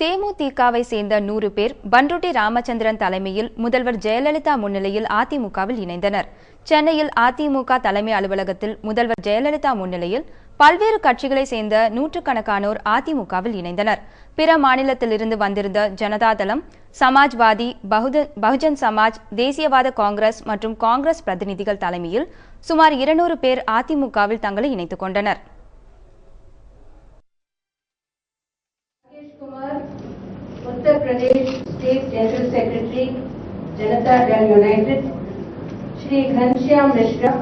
தேமுதிகவை சேர்ந்த நூறு பேர் பன்ருட்டி ராமச்சந்திரன் தலைமையில் முதல்வர் ஜெயலலிதா முன்னிலையில் அதிமுகவில் இணைந்தனர். சென்னையில் அதிமுக தலைமை அலுவலகத்தில் முதல்வர் ஜெயலலிதா முன்னிலையில் பல்வேறு கட்சிகளை சேர்ந்த நூற்றுக்கணக்கானோர் அதிமுகவில் இணைந்தனர். பிற மாநிலத்திலிருந்து வந்திருந்த ஜனதாதளம் சமாஜ்வாதி பகுத பகுஜன் சமாஜ் தேசியவாத காங்கிரஸ் மற்றும் காங்கிரஸ் பிரதிநிதிகள் தலைமையில் சுமார் இருநூறு பேர் அதிமுகவில் தங்களை இணைத்துக் கொண்டனர். Pradesh State General Secretary, Janata Dal United, Shri Ghanshyam Mishra,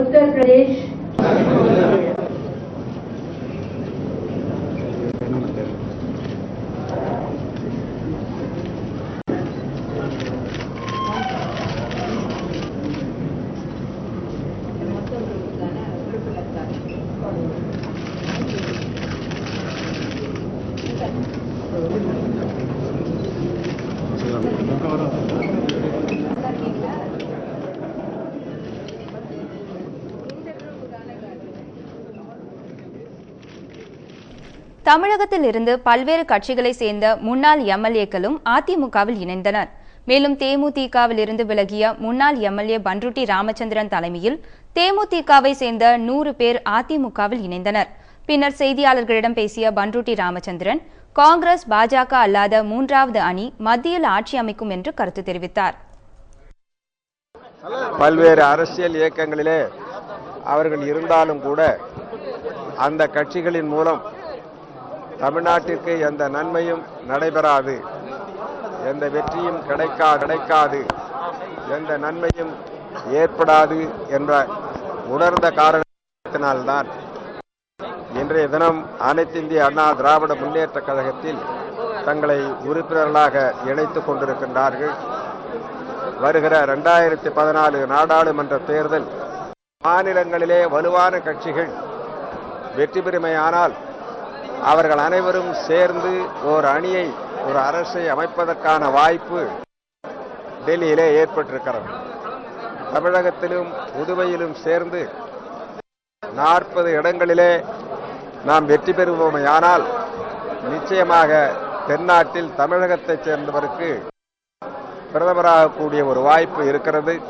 Uttar Pradesh, Thank you. தமிழகத்தில் இருந்து பல்வேறு கட்சிகளை சேர்ந்த முன்னாள் எம்எல்ஏக்களும் அதிமுகவில் இணைந்தனர். மேலும் தேமுதிகவில் இருந்து விலகிய முன்னாள் எம்எல்ஏ பன்ருட்டி ராமச்சந்திரன் தலைமையில் தேமுதிகவை சேர்ந்த நூறு பேர் அதிமுகவில் இணைந்தனர். பின்னர் செய்தியாளர்களிடம் பேசிய பன்ருட்டி ராமச்சந்திரன் காங்கிரஸ் பாஜக அல்லாத மூன்றாவது அணி மத்தியில் ஆட்சி அமைக்கும் என்று கருத்து தெரிவித்தார். பல்வேறு அரசியல் இயக்கங்களிலே அவர்கள் இருந்தாலும் கூட அந்த கட்சிகளின் மூலம் தமிழ்நாட்டிற்கு எந்த நன்மையும் நடைபெறாது. எந்த வெற்றியும் கிடைக்கா கிடைக்காது. எந்த நன்மையும் ஏற்படாது என்ற உணர்ந்த காரணத்தினால்தான் இன்றைய தினம் அனைத்து இந்திய அண்ணா திராவிட முன்னேற்ற கழகத்தில் தங்களை உறுப்பினர்களாக இணைத்துக் கொண்டிருக்கின்றார்கள். வருகிற இரண்டாயிரத்தி பதினாலு நாடாளுமன்ற தேர்தல் மாநிலங்களிலே வலுவான கட்சிகள் வெற்றி பெறுமையானால் அவர்கள் அனைவரும் சேர்ந்து ஒரு அணியை ஒரு அரசை அமைப்பதற்கான வாய்ப்பு டெல்லியிலே ஏற்பட்டிருக்கிறது. தமிழகத்திலும் புதுவையிலும் சேர்ந்து நாற்பது இடங்களிலே நாம் வெற்றி பெறுவோமையானால் நிச்சயமாக தென்னாட்டில் தமிழகத்தைச் சேர்ந்தவருக்கு பிரதமராகக்கூடிய ஒரு வாய்ப்பு இருக்கிறது.